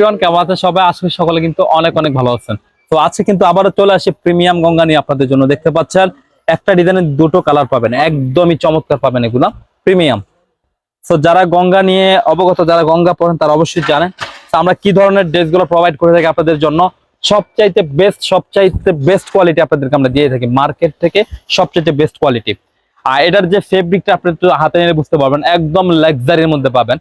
Everyone কেমন আছেন সবাই? আজকে সকলে কিন্তু অনেক অনেক ভালো আছেন। তো আজকে কিন্তু আবারও চলে আসি প্রিমিয়াম গঙ্গা নিয়ে আপনাদের জন্য দেখতে পাচ্ছেন। একটা ডিজাইনের দুটো কালার পাবেন, একদমই চমৎকার পাবেন এগুলা। প্রিমিয়াম। তো যারা গঙ্গা নিয়ে অবগত, যারা গঙ্গা পড়েন, তারা অবশ্যই জানেন। আমরা কি ধরনের ড্রেসগুলো প্রোভাইড করে থাকি আপনাদের জন্য? সবচাইতে বেস্ট সবচাইতে বেস্ট কোয়ালিটি আপনাদেরকে আমরা দিয়ে থাকি মার্কেট থেকে সবচাইতে বেস্ট কোয়ালিটি আর এটার যে ফেব্রিকটা আপনি হাতে নিয়ে বুঝতে পারবেন, একদম লাক্সারির মধ্যে পাবেন।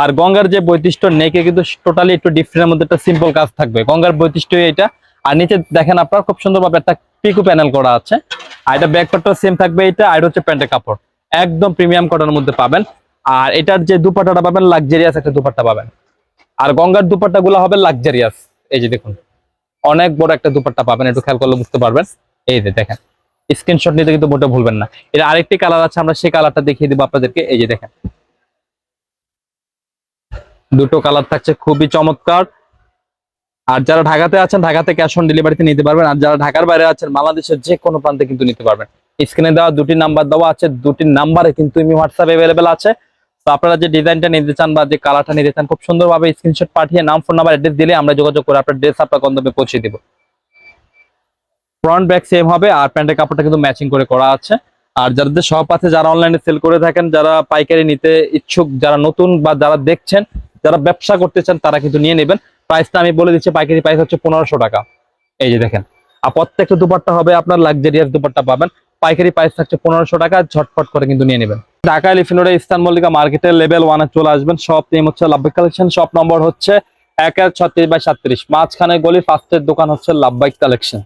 আর গঙ্গার যে বৈশিষ্ট্য, নেকে কিন্তু টোটালি একটু ডিফারেন্টের মধ্যে একটা সিম্পল কাজ থাকবে। গঙ্গার বৈশিষ্ট্য এটা আর নিচে দেখেন আপনার, খুব সুন্দরভাবে একটা পিকু প্যানেল করা আছে। আর এটা ব্যাকপার্টটা সেম থাকবে এটা আর হচ্ছে প্যান্টের কাপড়। একদম প্রিমিয়াম কটনের মধ্যে পাবেন। আর এটার যে দুপাট্টাটা পাবেন লাক্সারিয়াস একটা দুপাট্টা পাবেন। আর গঙ্গার দুপাট্টা গুলো হবে লাক্সারিয়াস এই যে দেখুন, অনেক বড় একটা দুপাট্টা পাবেন, একটু খেয়াল করলে বুঝতে পারবেন। এই যে দেখেন স্ক্রিনশট নিতে কিন্তু মোটে ভুলবেন না। এর আরেকটি কালার আছে, আমরা সেই কালারটা দেখিয়ে দিব আপনাদেরকে। এই যে দেখেন দুটো কালার থাকছে, খুবই চমৎকার। আর যারা ঢাকাতে আছেন ঢাকাতে ক্যাশ অন ডেলিভারিতে নিতে পারবেন। আর যারা ঢাকার বাইরে আছেন, বাংলাদেশের যে কোনো প্রান্তে কিন্তু নিতে পারবেন। স্ক্রিনে দেওয়া দুটি নাম্বার দেওয়া আছে, দুটি নাম্বারে কিন্তু হোয়াটসঅ্যাপ অ্যাভেলেবেল আছে। তো আপনারা যে ডিজাইনটা নিতে চান বা যে কালারটা নিতে চান, খুব সুন্দরভাবে স্ক্রিনশট পাঠিয়ে নাম ফোন নাম্বার অ্যাড্রেস দিলে আমরা যোগাযোগ করে আপনার ড্রেস আপনার গন্তব্যে পৌঁছে দিব। ফ্রন্ট ব্যাক সেম হবে, আর প্যান্টের কাপড়টা কিন্তু ম্যাচিং করে করা আছে। আর যাদের শপ আছে, যারা অনলাইনে সেল করে থাকেন, যারা পাইকারি নিতে ইচ্ছুক, যারা নতুন বা যারা দেখছেন যারা ব্যবসা করতে চান, তারা কিন্তু নিয়ে নেবেন। প্রাইসটা আমি বলে দিচ্ছি, পাইকারি প্রাইস হচ্ছে পনেরোশো টাকা। এই যে দেখেন, আর প্রত্যেকটা দুপাট্টা হবে আপনার লাক্সারিয়াস দুপাট্টা পাবেন। পাইকারি প্রাইস থাকছে পনেরোশো টাকা, ঝটফট করে কিন্তু নিয়ে নেবেন। ঢাকা এলিফিনোডে ইস্তান মল্লিকা মার্কেটের লেভেল ওয়ানে চলে আসবেন। শপ নেম হচ্ছে লাভবাইক কালেকশন শপ নম্বর হচ্ছে এক এক ছত্রিশ বাই সাতত্রিশ মাঝখানে গলি ফার্স্টের দোকান হচ্ছে লাভবাইক কালেকশন